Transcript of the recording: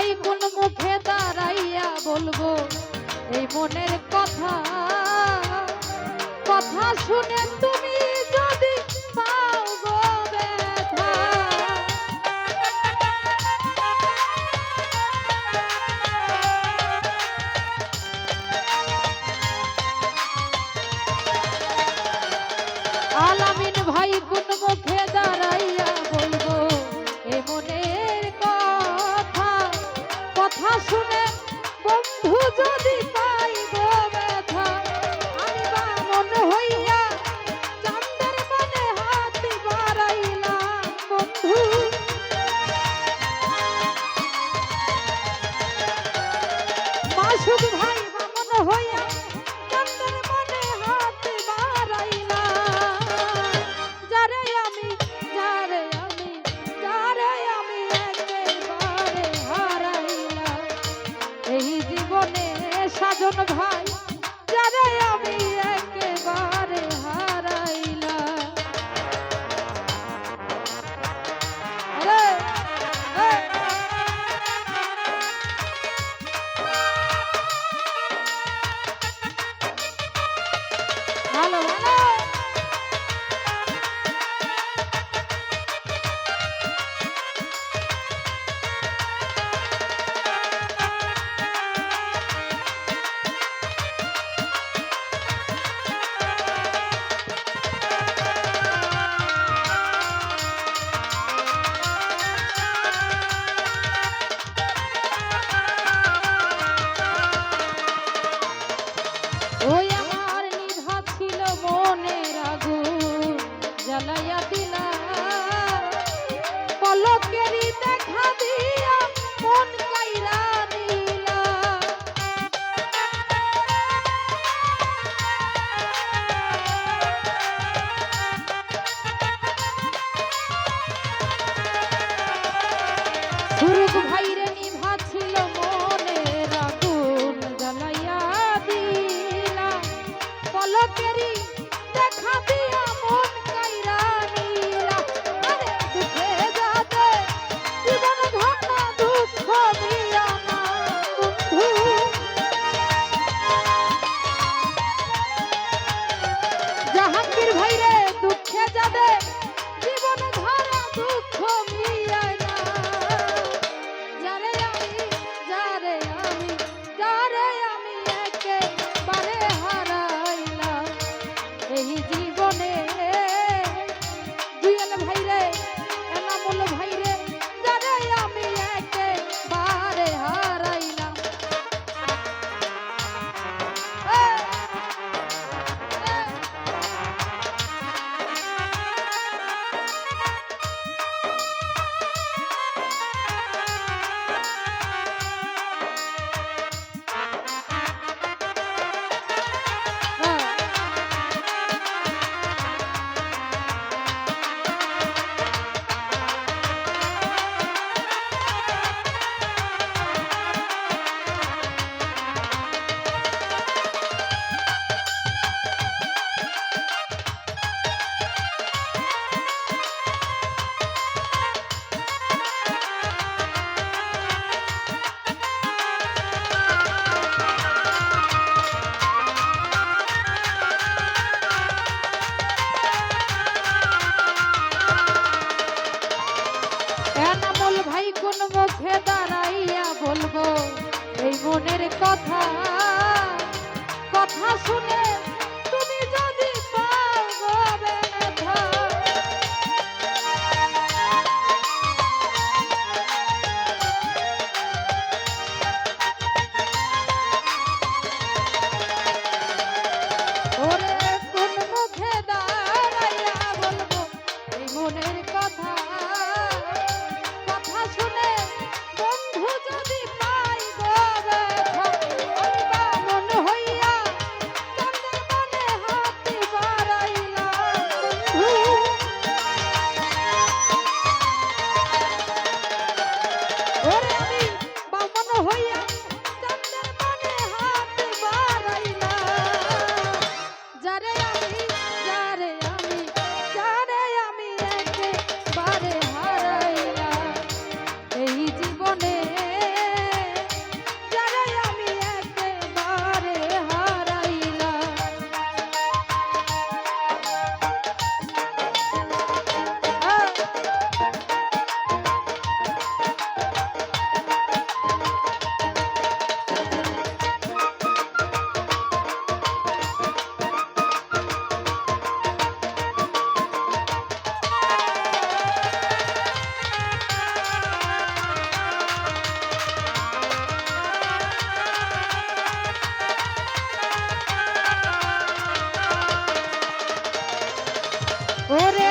ভাই কোন মুখে দাঁড়াইয়া বলব এই মনের কথা কথা শুনে তুমি কথা ওরে আমি ওরে